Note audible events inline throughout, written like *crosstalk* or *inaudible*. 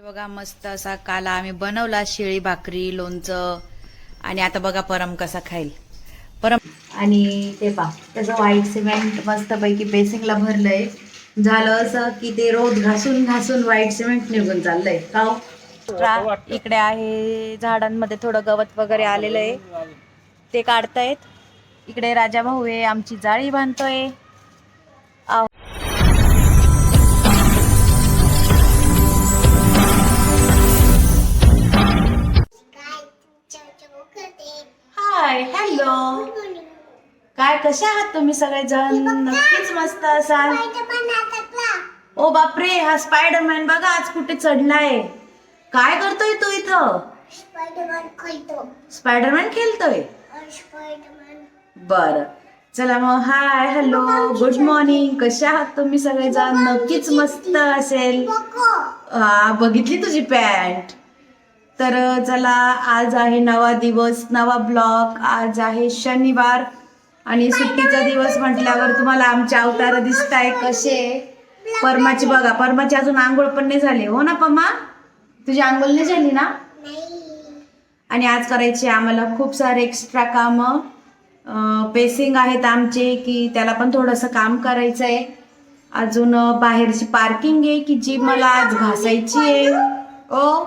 हे बघा मस्त असा काला. आम्ही बनवला शेळी भाकरी लोणचं. आणि आता बघा परम कसा खाईल. परम आणि ते पा त्याचं व्हाईट सिमेंट मस्तपैकी बेसिंगला भरलंय. झालं असं की ते रोज घासून घासून व्हाईट सिमेंट निघून चाललंय. का हो? इकडे आहे झाडांमध्ये थोडं गवत वगैरे आलेलं आहे. ते काढतायत. इकडे राजा भाऊ आहे आमची जाळी बांधतोय. हाय हॅलो काय कसे आहात तुम्ही सगळेजण? नक्कीच मस्त असाल. ओ बापरे हा स्पायडरमॅन बघा आज कुठे चढलाय? काय करतोय तू इथं? स्पायडरमॅन खेळतोय? बर. चला मग हाय हॅलो गुड मॉर्निंग कसे आहात तुम्ही सगळेजण? नक्कीच मस्त असेल. हा बघितली तुझी पॅन्ट? तर चला आज आहे नवा दिवस नवा ब्लॉग आज आहे शनिवार. आणि सुट्टीचा दिवस म्हटल्यावर तुम्हाला आमचे अवतार दिसत आहे कसे? परमाची बघा परमाची अजून आंघोळ पण नाही झाली. हो ना पम्मा तुझी आंघोळ नाही झाली ना? आणि आज करायचे आम्हाला खूप सारे एक्स्ट्रा कामं. पेसिंग आहेत आमचे की त्याला पण थोडंसं काम करायचं आहे अजून बाहेरची पार्किंग आहे की जी मला आज घासायची आहे. ओ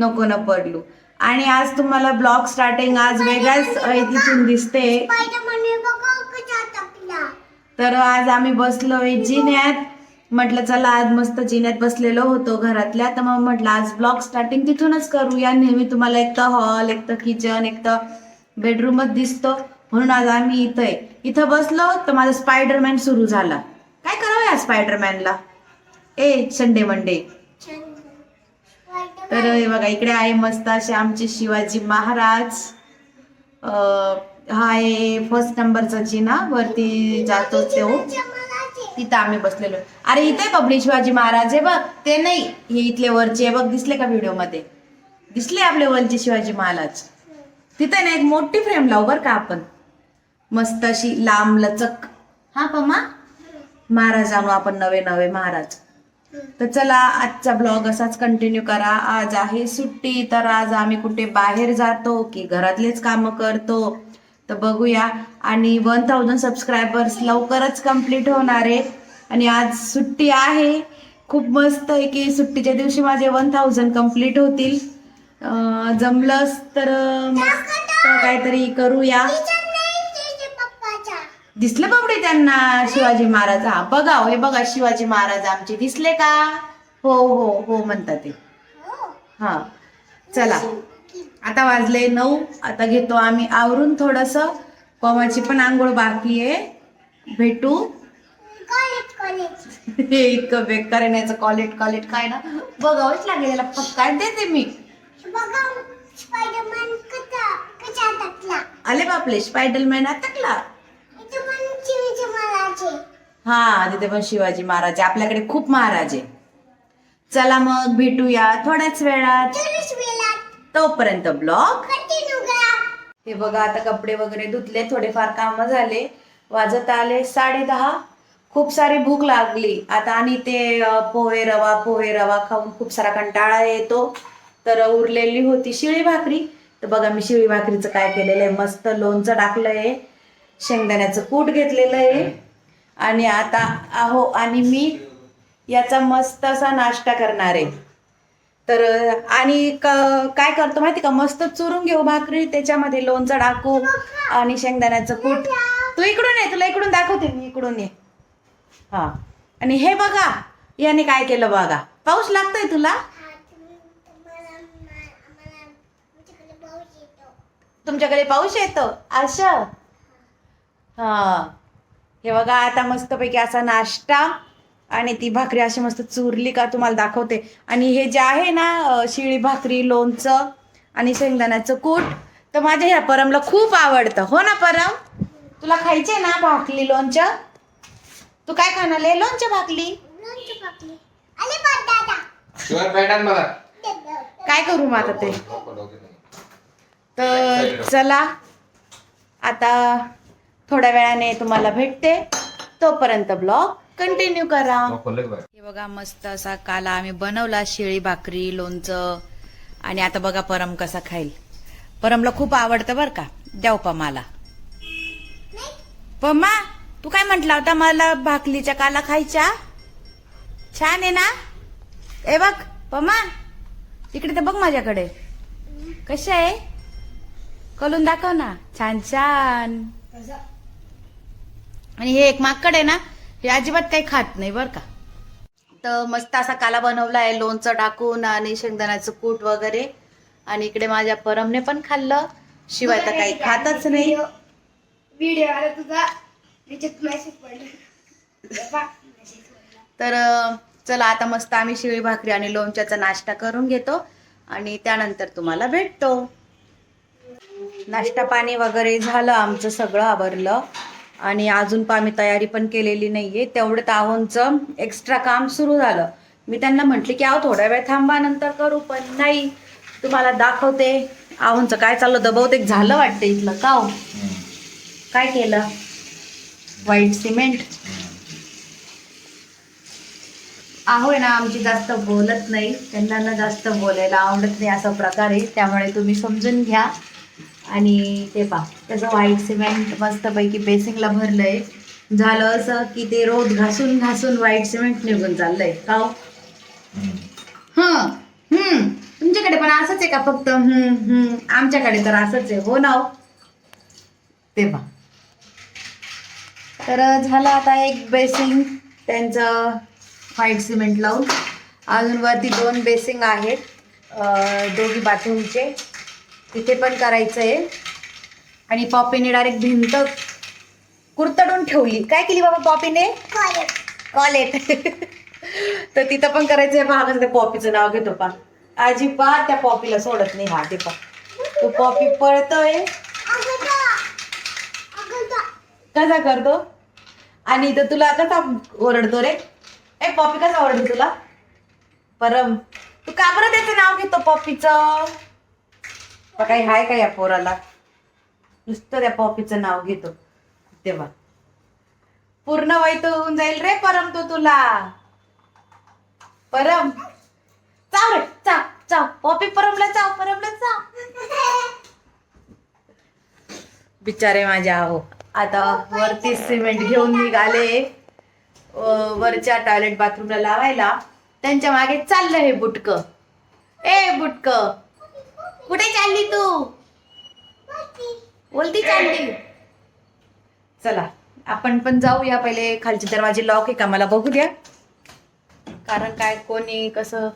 नको न पडलू. आणि आज तुम्हाला ब्लॉग स्टार्टिंग आज वेगळ्याच तिथून दिसते. तर आज आम्ही बसलोय जिन्यात. म्हटलं चला आज मस्त जिन्यात बसलेलो होतो घरातल्या. तर मग म्हटलं आज ब्लॉग स्टार्टिंग तिथूनच करूया. नेहमी तुम्हाला एक तर हॉल एक तर किचन एक तर बेडरूमच दिसतो. म्हणून आज आम्ही इथं आहे. इथं बसलो तर माझा स्पायडरमॅन सुरू झाला. काय करावं या स्पायडरमॅनला ए संडे मंडे तर हे बघा इकडे आहे मस्त असे आमचे शिवाजी महाराज. हा आहे फर्स्ट नंबरचा जिना वरती जातो तो. तिथं आम्ही बसलेलो. अरे इथे बबडी शिवाजी महाराज आहे बघ ते नाही हे इथले वरचे बघ दिसले का व्हिडिओमध्ये दिसले आपले वरचे शिवाजी महाराज. तिथे ना एक मोठी फ्रेम लावू बर का आपण. मस्त अशी लांब लचक. हा पम्मा. महाराज आणू आपण नवे नवे महाराज. तर चला आजचा ब्लॉग असाच कंटिन्यू करा. आज आहे सुट्टी तर आज आम्ही कुठे बाहेर जातो की घरातलेच कामं करतो? तर बघूया. आणि वन थाउजंड सबस्क्रायबर्स लवकरच कंप्लीट होणार आहे. आणि आज सुट्टी आहे. खूप मस्त आहे की सुट्टीच्या दिवशी माझे वन थाउजंड कंप्लीट होतील. जमलंच तर मस्त काहीतरी करूया. दिसले बाबडे त्यांना शिवाजी महाराज? हा बघा हो, हे बघा शिवाजी महाराज आमचे. दिसले का? हो हो हो म्हणतात ते. हा चला. आता वाजले नऊ. आता घेतो आम्ही आवरून थोडस. पमाची पण आंघोळ बाकी आहे. भेटू. हे इतकं बेकार आहे ना याचं कॉलेट कॉलेट काय ना? बघावंच लागेल काय देते मी. आले बापले स्पायडरमॅन अटकला हा तिथे पण शिवाजी महाराज आहे. आपल्याकडे खूप महाराज आहे. चला मग भेटूया थोड्याच वेळात. तोपर्यंत ब्लॉग. हे बघा आता कपडे वगैरे धुतले थोडेफार काम झाले. वाजत आले साडे दहा. खूप सारी भूक लागली. आता आणि ते पोहे रवा पोहे रवा खाऊन खूप सारा कंटाळा येतो. तर उरलेली होती शिळी भाकरी. तर बघा मी शिळी भाकरीचं काय केलेलं आहे. मस्त लोणचं टाकलंय. शेंगदाण्याचं कूट घेतलेलं आहे. आणि आता आहो आणि मी याचा मस्त असा नाश्ता करणार आहे. तर आणि क- काय करतो माहिती का? मस्त चुरून घेऊ भाकरी त्याच्यामध्ये लोणचं टाकू आणि शेंगदाण्याचं कूट. तू इकडून ये तुला इकडून दाखवते मी इकडून ये. हा. आणि हे बघा याने काय केलं बघा. पाऊस लागतोय तुला? तुमच्याकडे पाऊस येतो. असं हा. हे बघा आता मस्तपैकी असा नाश्ता आणि ती भाकरी अशी मस्त चुरली का तुम्हाला दाखवते. आणि हे जे आहे ना शिळी भाकरी लोणचं आणि शेंगदाण्याचं कूट तर माझ्या ह्या परमला खूप आवडतं. हो ना परम? तुला खायचे ना भाकली लोणचं? तू काय खाणार आहे? लोणचं भाकली काय करू मग आता ते. तर चला आता थोड्या वेळाने तुम्हाला भेटते. तोपर्यंत ब्लॉग कंटिन्यू करा. हे बघा मस्त असा काला आम्ही बनवला शेळी भाकरी लोणचं. आणि आता बघा परम कसा खाईल. परमला खूप आवडतं बर का. द्याव पमाला पम्मा तू काय म्हंटला होता मला भाकलीच्या काला खायच्या? छान आहे ना? ए बघ पम्मा तिकडे तर बघ माझ्याकडे. कशा आहे? कलून दाखव ना. छान छान. आणि हे एक माकड आहे ना हे अजिबात काही खात नाही बर का. तर मस्त असा काला बनवला आहे लोणचं टाकून आणि शेंगदाण्याचं कूट वगैरे. आणि इकडे माझ्या परमने पण खाल्लं. शिवाय तर काही खातच नाही. व्हिडिओ आला तुझा त्याच्यात मेसेज पडला. तर चला आता मस्त आम्ही शिळी भाकरी आणि लोणच्याचा नाश्ता करून घेतो. आणि त्यानंतर तुम्हाला भेटतो. नाश्ता पाणी वगैरे झालं आमचं सगळं आवरलं. आणि अजून पण आम्ही तयारी पण केलेली नाही आहे तेवढं ताहोंचं एक्स्ट्रा काम सुरू झालं. मी त्यांना म्हटले की आहो थोड्या वेळ थांबा नंतर करू. पण नाही. तुम्हाला दाखवते. आहोंचं काय चाललं? दबावते झालं वाटतं इथलं. का हो? काय केलं? White cement. आहो ना आमची जास्त बोलत नाही. त्यांना ना जास्त बोलायला आवडत नाही असा प्रकार आहे. त्यामुळे तुम्ही समजून घ्या. आणि ते पा त्याचं व्हाईट सिमेंट मस्तपैकी बेसिंगला भरलंय. झालं असं की ते रोज घासून घासून व्हाईट सिमेंट निघून चाललंय. का हो? हं तुमच्याकडे पण असंच आहे का फक्त? आमच्याकडे तर असंच आहे. हो ना हो? ते पा तर झालं आता एक बेसिंग त्यांचं व्हाईट सिमेंट लावून. अजून वरती दोन बेसिंग आहेत. दोघी बाथरूमचे. तिथे पण करायचं आहे आणि पॉपीने डायरेक्ट भिंत कुरतडून ठेवली. काय केली बाबा पॉपीने? कॉलेट *laughs* तर तिथं पण करायचं आहे पहा त्या पॉपीचं नाव घेतो पा अजिबात त्या पॉपीला सोडत नाही हा ते पा तो पॉपी पळतोय. कसा करतो? आणि इथं तुला कसा ओरडतो रे? ए पॉपी कसा ओरडतो तुला? परम. तू का बरं त्याचं नाव घेतो पॉपीचं? काही हाय का या पोराला? नुसतं त्या पॉपीचं नाव घेतो. तेव्हा. पूर्ण वय तो होऊन जाईल रे परम तो तुला. परम. चाव रे चाव चाव. पॉपी परमला चाव परमला चाव. बिचारे माझ्या आहो आता वरती सिमेंट घेऊन निघाले. वरच्या टॉयलेट बाथरूमला लावायला. त्यांच्या मागे चाललं हे बुटक. ए बुटक. कुठे चालली तू? बोलती चालली. चला आपण पण जाऊया पहिले खालचे दरवाजे लॉक आहे का? मला बघू द्या. कारण काय कोणी कसं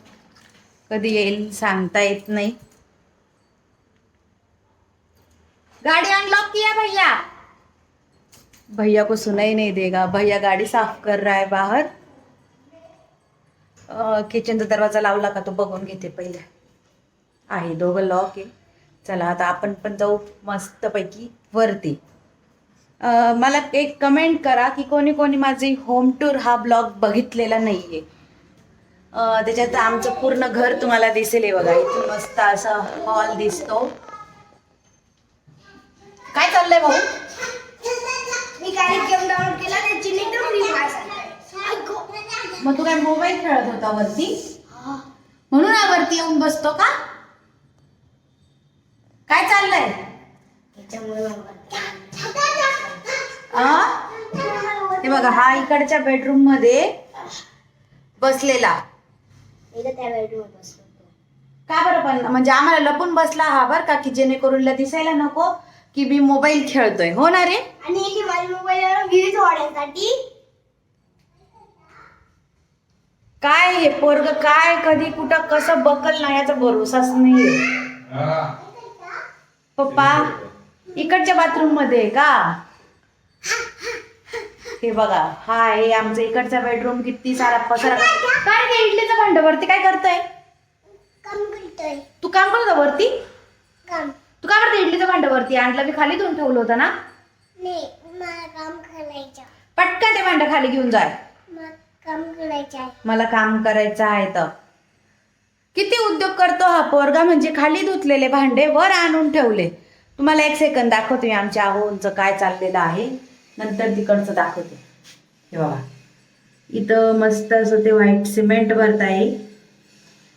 कधी येईल सांगता येत नाही. गाड़ी अनलॉक किया भैया? भैया को सुनाई नहीं देगा। भैया गाड़ी साफ कर रहा है बाहर। किचनचा दरवाजा लावला का तो बघून घेते पहिले. आहे दोघं लॉक आहे. चला आता आपण पण जाऊ मस्तपैकी वरती. मला एक कमेंट करा की कोणी कोणी माझी होम टूर हा ब्लॉग बघितलेला नाहीये. अं, त्याच्यात आमचं पूर्ण घर तुम्हाला दिसेल बघा. इथून मस्त असा हॉल दिसतो. काय चाललंय भाऊ? मी काही गेम डाउनलोड केला त्याची लिंक फ्री फायर मग तू काय मोबाईल खेळत होता वरती? म्हणून वरती येऊन बसतो का काय चाललंय आ? ते बघा हा इकडच्या बेडरूममध्ये बसलेला. त्या बेडरूम बसलो. का बरं पण? म्हणजे आम्हाला लपून बसला हा बरं का की जेणेकरून दिसायला नको की मी मोबाईल खेळतोय. हो ना रे? आणि वाढवण्यासाठी काय हे पोरग? काय? कधी कुठं कसं बकल नाही याचा भरोसाच नाहीये. पप्पा इकडच्या बाथरूममध्ये आहे का? हे बघा हा आहे आमचं इकडचा बेडरूम किती सारा पसारा. काय रे इडलीचं भांड वरती काय करतोय? तू काम करत वरती? तू काय करते इडलीचं भांड वरती? आणलं मी खाली धुवून ठेवलं होतं ना? पटकन ते भांड खाली घेऊन जाय. मला काम करायचं आहे. मला काम करायचं आहे तर. किती उद्योग करतो हा पोरगा? म्हणजे खाली धुतलेले भांडे वर आणून ठेवले. तुम्हाला एक सेकंद दाखवते मी आमच्या आहोंचं काय चाललेलं आहे. नंतर तिकडचं दाखवते. हे बघा. इथं मस्त असं ते व्हाईट सिमेंट भरताय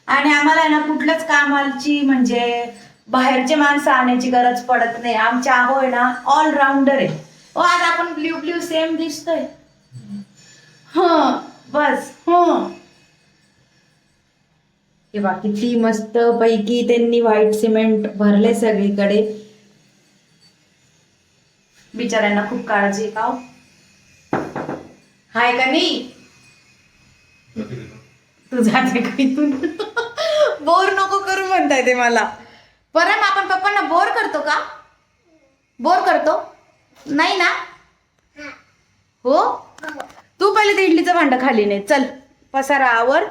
आणि आम्हाला ना कुठल्याच कामाची म्हणजे बाहेरचे माणसं आणायची गरज पडत नाही. आमच्या आहो आहे ना ऑलराऊंडर आहे. ओ आज आपण ब्ल्यू ब्ल्यू सेम दिसतोय. हं बस हं. हे बा किती मस्त पैकी त्यांनी व्हाईट सिमेंट भरले सगळीकडे. बिचाऱ्यांना खूप काळजी आहे का हो? हाय का नाही? तू जाते का इथून? बोर नको करू म्हणताय ते मला. परम आपण पप्पांना बोर करतो का? बोर करतो? नाही ना? हो? तू पहिले ते इडलीचं भांड खाली नाही चल पसारा आवर.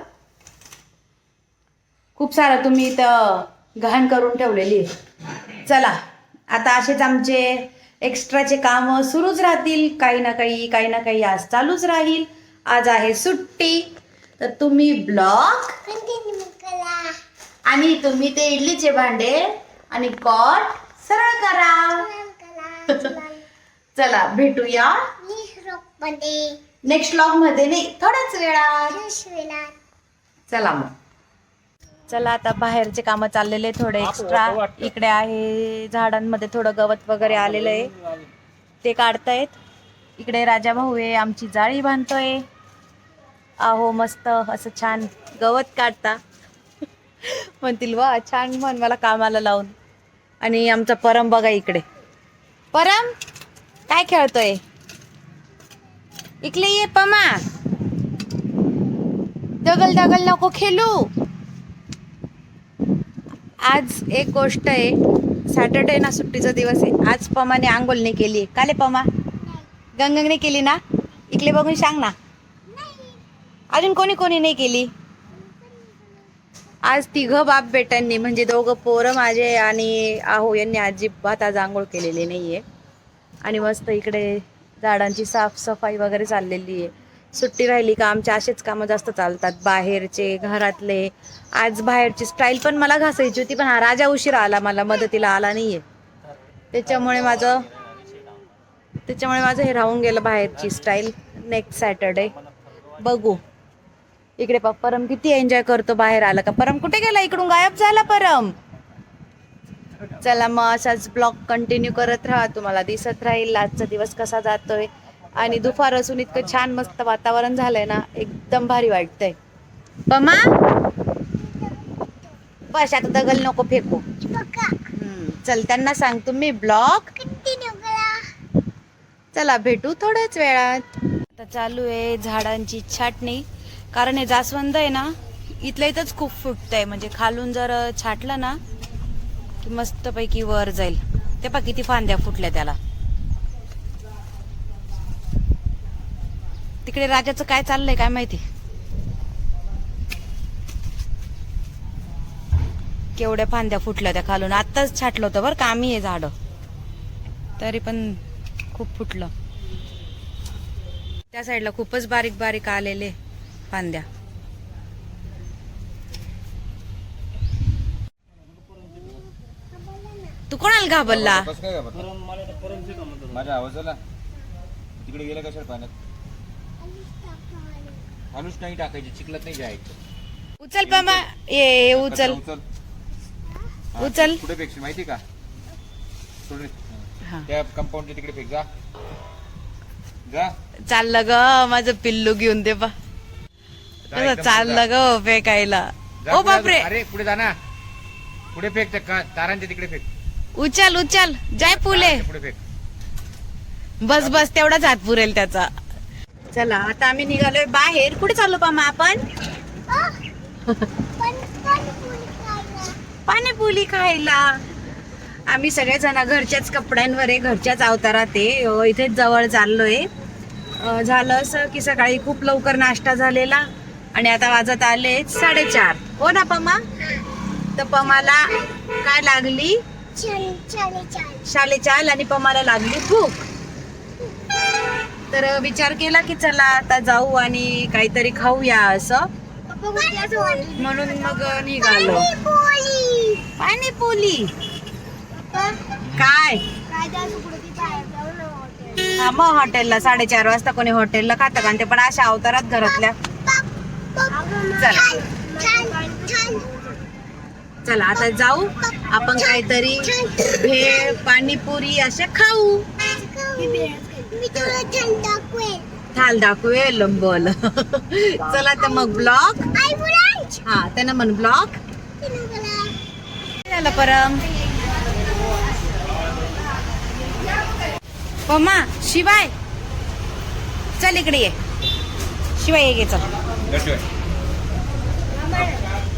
खूप सारं तुम्ही इथं घाण करून ठेवलेली आहे. चला आता असेच आमचे एक्स्ट्राचे काम सुरूच राहतील. काही ना काही काही ना काही आज चालूच राहील. आज आहे सुट्टी. तर तुम्ही करा. आणि तुम्ही ते इडलीचे भांडे आणि कॉट सरळ करा. *laughs* चला भेटूया. नेक्स्ट ब्लॉगमध्ये नाही थोड्याच वेळात. चला मग. चला आता बाहेरचे काम चाललेले थोडे एक्स्ट्रा इकडे आहे झाडांमध्ये थोडं गवत वगैरे आलेलं आहे. ते काढतायत. इकडे राजा भाऊ आहे आमची जाळी बांधतोय. आहो मस्त असं छान गवत काढता. म्हणतील वा छान म्हण मला कामाला लावून. आणि आमचा परम बघा इकडे. परम काय खेळतोय? इकडे ये पमा. दगल दगल नको खेळू. आज एक गोष्ट आहे सॅटर्डे ना सुट्टीचा दिवस आहे. आज पमाने आंघोळ नाही केली. काले पमा? गंगंगने केली ना? इकडे बघून सांग ना. अजून कोणी कोणी नाही केली? आज तिघं बाप बेटांनी म्हणजे दोघं पोरं माझे आणि आहो यांनी अजिबात आज आंघोळ केलेली नाहीये. आणि मस्त इकडे झाडांची साफसफाई वगैरे चाललेली आहे. सुट्टी राहिली का? आमचे असेच कामं जास्त चालतात. बाहेरचे घरातले. आज बाहेरची स्टाईल पण मला घासायची होती पण हा राजा उशिरा आला मला. मदतीला आला नाहीये. त्याच्यामुळे माझं त्याच्यामुळे माझं हे राहून गेलं बाहेरची स्टाईल नेक्स्ट सॅटरडे बघू. इकडे पा परम किती एन्जॉय करतो बाहेर आला का? परम कुठे गेला? इकडून गायब झाला परम. चला मग असाच ब्लॉग कंटिन्यू करत राहा. तुम्हाला दिसत राहील. आजचा दिवस कसा जातोय? आणि दुपार असून इतकं छान मस्त वातावरण झालंय ना एकदम भारी वाटतंय. पमा बस आता दगल नको फेकू. हम्म, चल त्यांना सांग तुम्ही ब्लॉग. चला भेटू थोड्याच वेळात. आता चालू आहे झाडांची छाटणी. कारण हे जास्वंद आहे ना इथल्या इथंच खूप फुटतंय. म्हणजे खालून जर छाटलं ना की मस्तपैकी वर जाईल. ते पा किती फांद्या फुटल्या त्याला. तिकडे राजाचं काय चाललंय काय माहिती? केवढ्या फांद्या फुटल्या त्या खालून. आत्ताच छाटलं होतं बरं का आम्ही हे झाड. तरी पण खूप फुटलं. त्या साईडला खूपच बारीक बारीक आलेले फांद्या. तू कोणाला घाबरला? माझ्या आवाजाला. तिकडे गेलं कशाला पाण्यात? अनुष नाही टाकायची चिखलात नाही जायचं. उचल पामा ये उचल. उचल. हा, उचल. कुठे फेकशील माहिती का? सोडून हा. त्या कंपाऊंडच्या तिकडे फेक जा. जा. चाललं ग माझं पिल्लू घेऊन दे बा. जा कसं एकदम चाललं ग फेकायला. जा ओ पुढे बापरे. अजून. अरे पुढे जा ना. पुढे फेक त्या का- तारांच्या तिकडे फेक. उचल उचल. जय पुले तारांच्या पुढे फेक. बस बस तेवढाच हात पुरेल त्याचा. चला आता आम्ही निघालोय बाहेर. कुठे चाललो पामा आपण? पाणीपुरी खायला. आम्ही सगळेजण घरच्याच कपड्यांवर आहे घरच्याच अवतारात आहे. इथेच जवळ चाललोय. झालं असं की सकाळी खूप लवकर नाश्ता झालेला आणि आता वाजत आले साडेचार. हो ना पमा? तर पमाला काय लागली? शालेचाल आणि पमाला लागली भूक. तर विचार केला की चला आता जाऊ आणि काहीतरी खाऊया असं. म्हणून मग निघालो. पाणीपुरी. काय? हा मग हॉटेलला साडेचार वाजता कोणी हॉटेलला खातं का? आणि ते पण अशा अवतारात घरातल्या. चला. चला आता जाऊ. आपण काहीतरी भेळ पाणीपुरी असे खाऊ. मी तुला छान थाल दाखवेल बोल. चला तर मग बुलांच हा त्यांना म्हण ब्लॉग. झालं परम. पमा शिवाय. चल इकडे ये. शिवाय ये गे चल.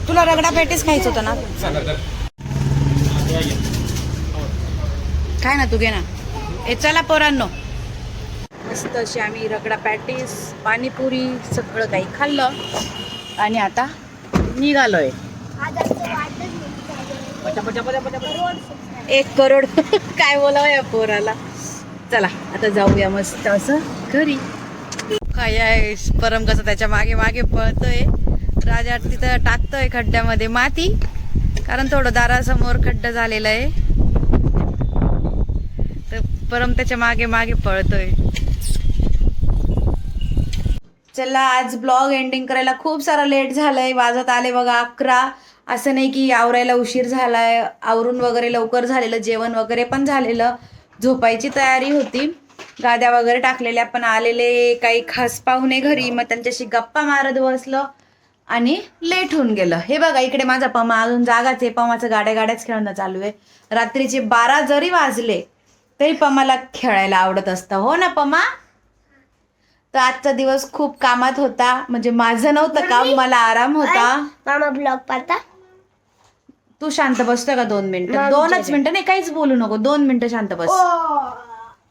तुला रगडा पॅटीस खायचं होतं ना? काय ना तू घे ना. ए चला पोरांनो. मस्त अशी आम्ही रगडा पॅटीस पाणीपुरी सगळं काही खाल्लं. आणि आता निघालोय. एक करोड. *laughs* काय बोलावं या पोराला. चला आता जाऊया मस्त असं घरी. काय आहे परम कसं त्याच्यामागे मागे पळतोय. राजा तिथं टाकतोय खड्ड्यामध्ये माती. कारण थोडं दारासमोर खड्डा झालेला आहे. तर परम त्याच्यामागे मागे पळतोय. चला आज ब्लॉग एंडिंग करायला खूप सारा लेट झालंय. वाजत आले बघा अकरा. असं नाही की आवरायला उशीर झालाय. आवरून वगैरे लवकर झालेलं जेवण वगैरे पण झालेलं. झोपायची तयारी होती. गाद्या वगैरे टाकलेल्या पण आलेले काही खास पाहुणे घरी. मग त्यांच्याशी गप्पा मारत बसलं. आणि लेट होऊन गेलं. हे बघा इकडे माझा पमा अजून जागाच आहे. पमाचं गाड्या गाड्याच खेळणं चालू आहे. रात्रीचे बारा जरी वाजले तरी पमाला खेळायला आवडत असतं. हो ना पमा? तर आजचा दिवस खूप कामात होता. म्हणजे माझं नव्हतं काम मला आराम होता. मामा ब्लॉग पाहता? तू शांत बसतोय का दोन मिनिटं? दोनच. मिनिटं नाही काहीच बोलू नको. दोन मिनिटं शांत बस.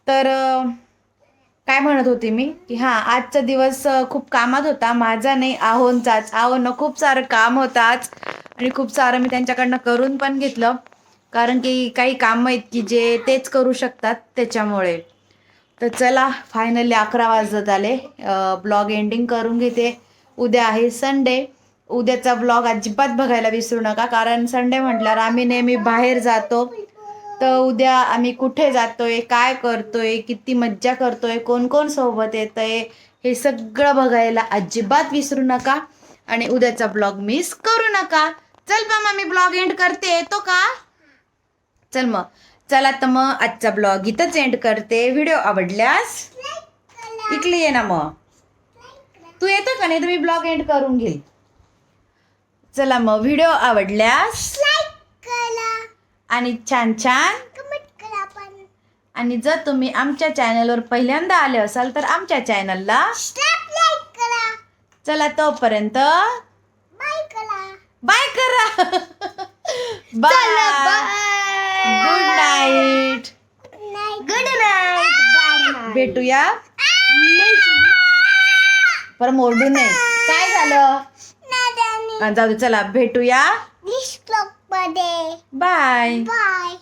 तर काय म्हणत होती मी? की हा आजचा दिवस खूप कामात होता. माझा नाही आहोंचाच. आहोंना खूप सारं काम होतं आज. आणि खूप सारं मी त्यांच्याकडनं करून पण घेतलं. कारण की काही कामं आहेत की जे तेच करू शकतात त्याच्यामुळे. तर चला फायनली अकरा वाजत आले. ब्लॉग एंडिंग करून घेते. उद्या आहे संडे उद्याचा ब्लॉग अजिबात बघायला विसरू नका कारण संडे म्हटल्यावर आम्ही नेहमी बाहेर जातो. तर उद्या आम्ही कुठे जातोय काय करतोय किती मज्जा करतोय कोण कोण सोबत येतंय हे सगळं बघायला अजिबात विसरू नका. आणि उद्याचा ब्लॉग मिस करू नका. चल मग मी ब्लॉग एंड करते. येतो का? चल मग. चला तर मग आजचा ब्लॉग इथंच एंड करते. व्हिडिओ आवडल्यास इकली ये ना मग. तू येतो का नाही? तर मी ब्लॉग एंड करून घेईल. चला मग व्हिडिओ आवडल्यास आणि छान छान आणि जर तुम्ही आमच्या चॅनलवर पहिल्यांदा आले असाल तर आमच्या चॅनलला स्नॅप लाईक करा. चला तोपर्यंत बाय करा. बाय करा. *laughs* Bye good night good night भेटूया. परत ओरडू नये. काय झालं? जाऊ दे चला भेटूया. Bye bye